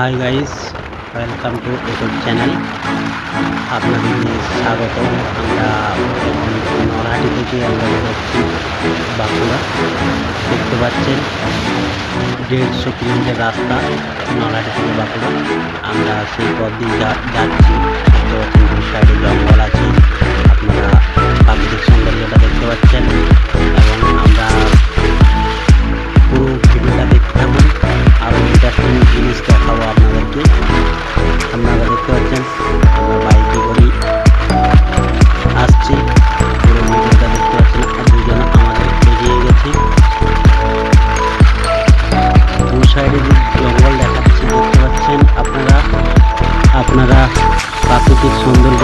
Hi guys welcome to YouTube channel আপনাদের স্বাগত আমরা নলহাটি থেকে আমরা বেরোচ্ছি বাঁকুড়া। দেখতে পাচ্ছেন দেড়শো কিলোমিটার রাস্তা নলহাটি থেকে বাঁকুড়া। আমরা সেই পথ দিয়ে যাচ্ছি। দেখতে পাচ্ছেন দুই সাইডে জঙ্গল আছে।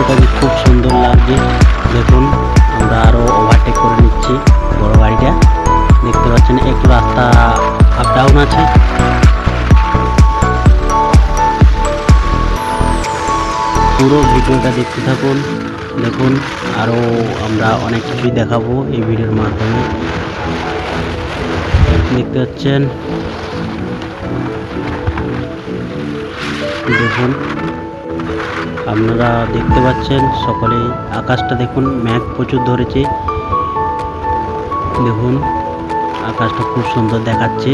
সৌন্দর্যটাকে খুব সুন্দর লাগছে, দেখুন, আমরা আরও ওভারটেক করে নিচ্ছি বড় গাড়িটা দেখতে পাচ্ছেন, একটু রাস্তা আপ ডাউন আছে। পুরো ভিডিওটা দেখতে থাকুন, দেখুন আরও আমরা অনেক কিছুই দেখাবো এই ভিডিওর মাধ্যমে। দেখতে পাচ্ছেন, দেখুন আপনারা দেখতে পাচ্ছেন, সকলে আকাশটা দেখুন ম্যাঘ প্রচুর ধরেছে। দেখুন, আকাশটা খুব সুন্দর দেখাচ্ছে।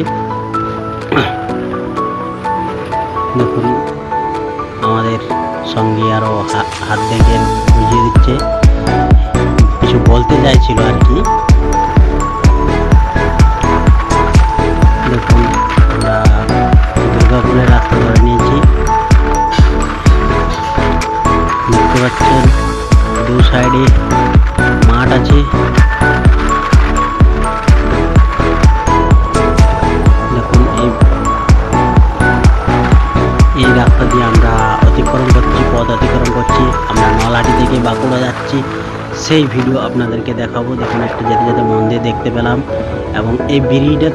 দেখুন, আমাদের সঙ্গে আরও হাত দেখে বুঝিয়ে দিচ্ছে। কিছু বলতে চাইছিল আর কি। বাঁকুড়া সেই ভিডিও আপনাদেরকে দেখাবো। দেখুন একটা যেতে যেতে মন্দির দেখতে পেলাম। এবং এই ব্রিজটা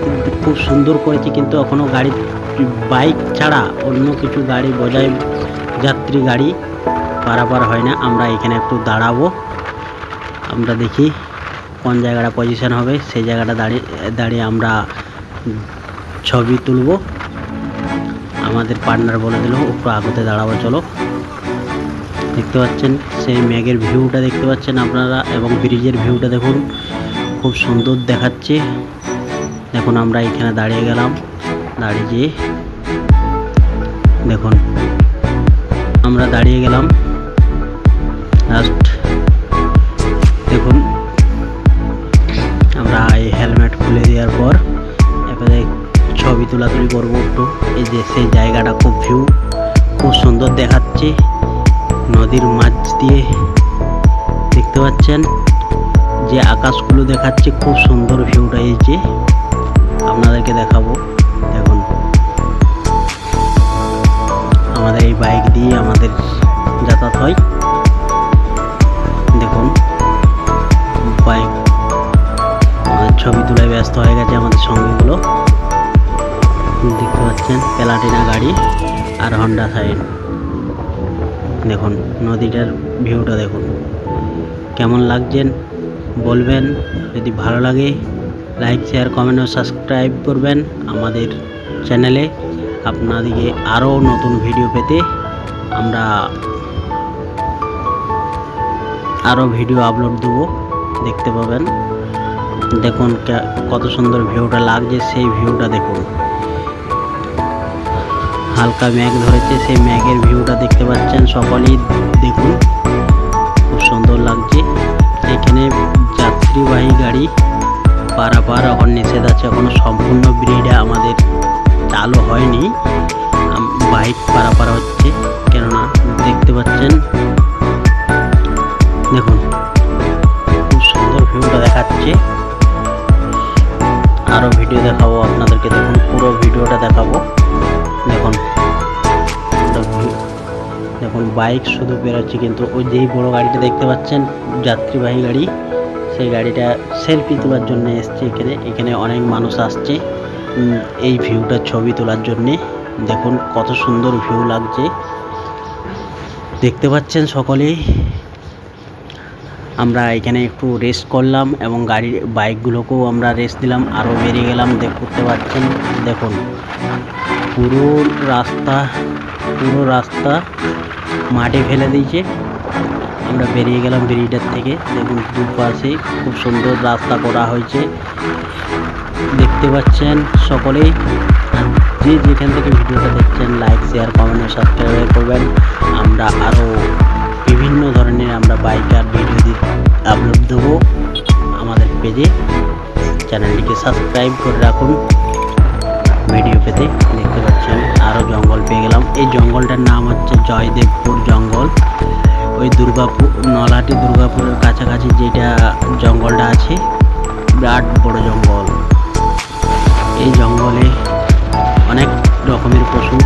খুব সুন্দর করেছি, কিন্তু এখনও গাড়ি বাইক ছাড়া অন্য কিছু গাড়ি বোঝাই যাত্রী গাড়ি পারাপার হয় না। আমরা এখানে একটু দাঁড়াবো। আমরা দেখি কোন জায়গাটা পজিশন হবে। সেই জায়গাটা দাঁড়িয়ে দাঁড়িয়ে আমরা ছবি তুলবো। আমাদের পার্টনার বলে দিল একটু আগতে দাঁড়াবো, চলো। দেখতে পাচ্ছেন। সেই ম্যাগের ভিউটা দেখতে পাচ্ছেন আপনারা এবং ব্রিজের ভিউটা দেখুন। খুব সুন্দর দেখাচ্ছে। দেখুন আমরা এখানে দাঁড়িয়ে গেলাম। দাঁড়িয়ে দেখুন। আমরা দাঁড়িয়ে গেলাম। লাস্ট দেখুন। আমরা এই হেলমেট খুলে দেওয়ার পর এবারে ছবি তোলাতুলি করব একটু। এই যে সেই জায়গাটা খুব ভিউ খুব সুন্দর দেখাচ্ছে। নদীর মাঝ দিয়ে দেখতে পাচ্ছেন যে আকাশগুলো দেখাচ্ছে, খুব সুন্দর ভিউটা যে। আপনাদেরকে দেখাবো। দেখুন। আমাদের এই বাইক দিয়ে আমাদের যাতায়াত হয়। দেখুন। বাইক ছবি তোলায় ব্যস্ত হয়ে গেছে আমাদের সঙ্গীগুলো। দেখতে পাচ্ছেন, প্লাটিনা গাড়ি আর হন্ডা সাইড দেখুন, নদীটার ভিউটা দেখুন। কেমন লাগছেন বলবেন, যদি ভালো লাগে লাইক শেয়ার কমেন্ট ও সাবস্ক্রাইব করবেন আমাদের চ্যানেলে আপনাদেরকে আরও নতুন ভিডিও পেতে আমরা আরও ভিডিও আপলোড দেবো, দেখতে পাবেন। দেখুন কত সুন্দর ভিউটা লাগছে, সেই ভিউটা দেখুন। হালকা ম্যাঘ ধরেছে, সেই ম্যাঘের ভিউটা দেখতে পাচ্ছেন সকলেই। দেখুন, খুব সুন্দর লাগছে। এখানে যাত্রীবাহী গাড়ি পারাপার এখন নিষেধ আছে, এখনও সম্পূর্ণ ব্রিডে আমাদের চালু হয়নি। বাইক পারাপার হচ্ছে, কেননা দেখতে পাচ্ছেন, দেখুন, খুব সুন্দর ভিউটা দেখাচ্ছে। আরও ভিডিও দেখাবো, আপনাদেরকে দেখুন, পুরো ভিডিওটা দেখাবো। দেখুন। দেখুন, বাইক শুধু বেরোচ্ছে, কিন্তু ওই যেই বড় গাড়িটা দেখতে পাচ্ছেন, যাত্রীবাহী গাড়ি, সেই গাড়িটা সেলফি তোলার জন্য এসছে এখানে। এখানে অনেক মানুষ আসছে এই ভিউটার ছবি তোলার জন্যে। দেখুন, কত সুন্দর ভিউ লাগছে। দেখতে পাচ্ছেন সকলেই আমরা এখানে একটু রেস্ট করলাম এবং গাড়ির বাইকগুলোকেও আমরা রেস্ট দিলাম। আরও বেরিয়ে গেলাম, দেখ, করতে পারছেন? দেখুন, পুরো রাস্তা পুরো রাস্তা মাঠে ফেলে দিয়েছে। আমরা বেরিয়ে গেলাম ব্রিডের থেকে। দেখুন, দুপাশে খুব সুন্দর রাস্তা করা হয়েছে। দেখতে পাচ্ছেন সকলেই। যে যেখান থেকে ভিডিওটা দেখছেন লাইক শেয়ার কমেন্ট সাবস্ক্রাইব করবেন। আমরা আরও বিভিন্ন ধরনের আমরা বাইকার ভিডিও আপলোড দেবো আমাদের পেজে চ্যানেলটিকে সাবস্ক্রাইব করে রাখুন। ভিডিও পেতে দেখতে পাচ্ছেন আরও জঙ্গল পেয়ে গেলাম। এই জঙ্গলটার নাম হচ্ছে জয়দেবপুর জঙ্গল। ওই দুর্গাপুর নলাটি দুর্গাপুরের কাছাকাছি যেটা জঙ্গলটা আছে, বিরাট বড় জঙ্গল। এই জঙ্গলে অনেক রকমের পশু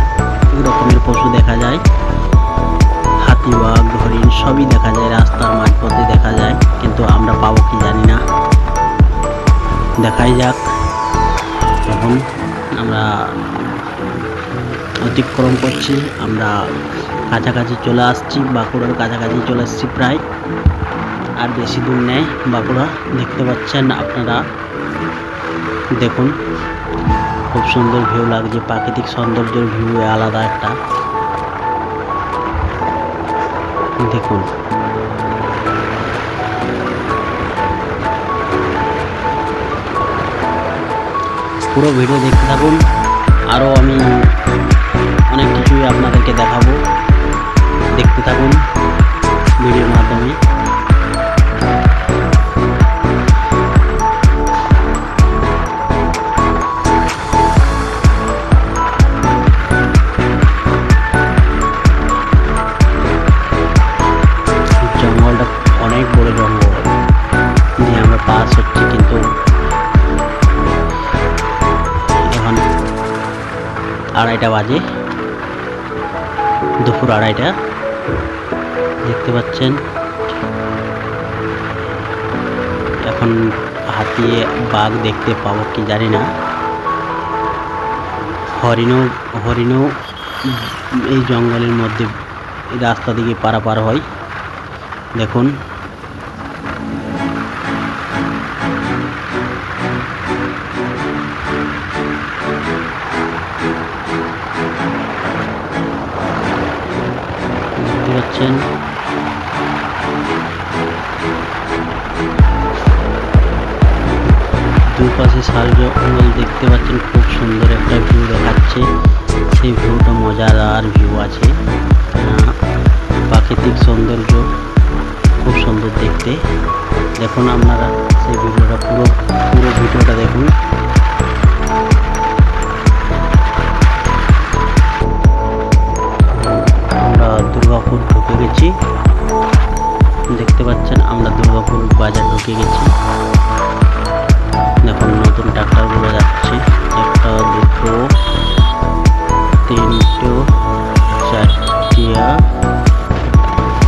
রকমের পশু দেখা যায়। বাঘ হরিণ সবই দেখা যায়, রাস্তার মাঝপথে দেখা যায়, কিন্তু আমরা পাবো কি জানি না। দেখাই যাক। এখন আমরা অতিক্রম করছি, আমরা কাছাকাছি চলে আসছি, বাঁকুড়ার কাছাকাছি চলে আসছি প্রায়। আর বেশি দূর নেই, বাঁকুড়া। দেখতে পাচ্ছেন আপনারা, দেখুন। খুব সুন্দর ভিউ লাগছে, প্রাকৃতিক সৌন্দর্যের ভিউ আলাদা একটা। দেখুন। পুরো ভিডিও দেখতে থাকুন। আরও আমি অনেক কিছুই আপনাদেরকে দেখাবো। দেখতে থাকুন ভিডিওর মাধ্যমে। আড়াইটা বাজে। দুপুর আড়াইটা। দেখতে পাচ্ছেন। এখন হাতি বাঘ দেখতে পাবো কি জানি না। হরিণও হরিণও এই জঙ্গলের মধ্যে রাস্তা দিকে পারাপার হয়। দেখুন। পাচ্ছেন দুপাশে শাল জঙ্গল দেখতে পাচ্ছেন, খুব সুন্দর একটা ভিউ দেখাচ্ছে। সেই ভিউটা মজাদার ভিউ আছে। প্রাকৃতিক সৌন্দর্য খুব সুন্দর দেখতে। দেখুন আপনারা সেই ভিডিওটা পুরো পুরো ভিডিওটা দেখুন। আমরা দুর্গাপুর ঢুকে গেছি। দেখতে পাচ্ছেন আমরা দুর্গাপুর বাজার ঢুকে গেছি। দেখুন, নতুন ট্রাক্টরগুলো যাচ্ছে। একটা, দুটো, তিনটো চারটিয়া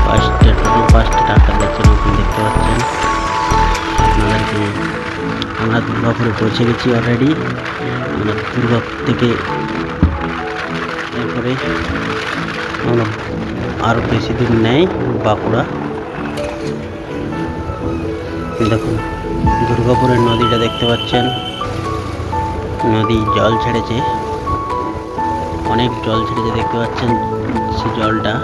পাঁচটা টোটাল পাঁচটা ট্রাক্টর যাচ্ছে নতুন, দেখতে পাচ্ছেন। আপনাদেরকে আমরা দুর্গাপুরে পৌঁছে গেছি অলরেডি আমরা দুর্গাপুর থেকে আমরা আরও বেশি দূর নেই, বাঁকুড়া। দেখুন দুর্গাপুরের নদীটা দেখতে পাচ্ছেন। নদী জল ছেড়েছে। অনেক জল ছেড়েছে দেখতে পাচ্ছেন সে জলটা।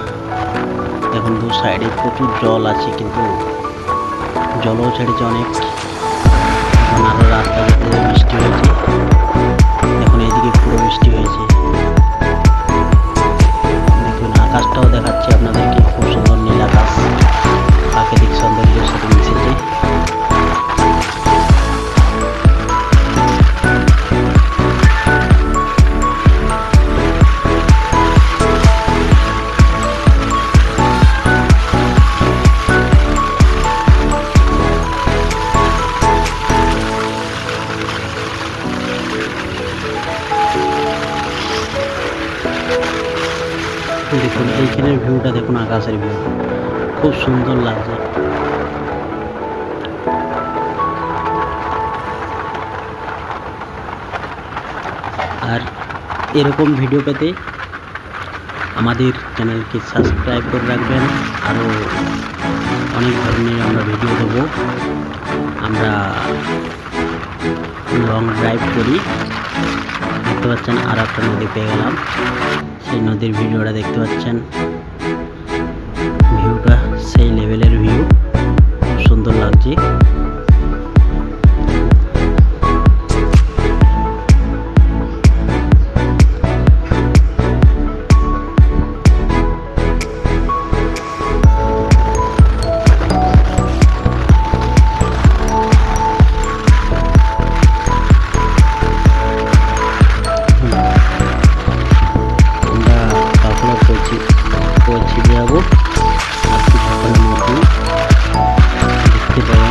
দেখুন, দু সাইডে প্রচুর জল আছে, কিন্তু জলও ছেড়েছে অনেক। এখন রাস্তা বৃষ্টি হয়েছে। দেখুন এইদিকে পুরো বৃষ্টি আকাশটাও দেখাচ্ছে দেখুন এইখানের ভিউটা দেখুন, আকাশের ভিউ খুব সুন্দর লাগছে। আর এরকম ভিডিও পেতে আমাদের চ্যানেলকে সাবস্ক্রাইব করে রাখবেন। আরও অনেক ধরনের আমরা ভিডিও দেবো। আমরা লং ড্রাইভ করি। দেখতে পাচ্ছেন, আর একটা নদী পেয়ে গেলাম। এই নদীর ভিডিওটা দেখতে পাচ্ছেন। ভিউটা সেই লেভেলের ভিউ খুব সুন্দর লাগছে। চলে যাব দেখতে পাওয়া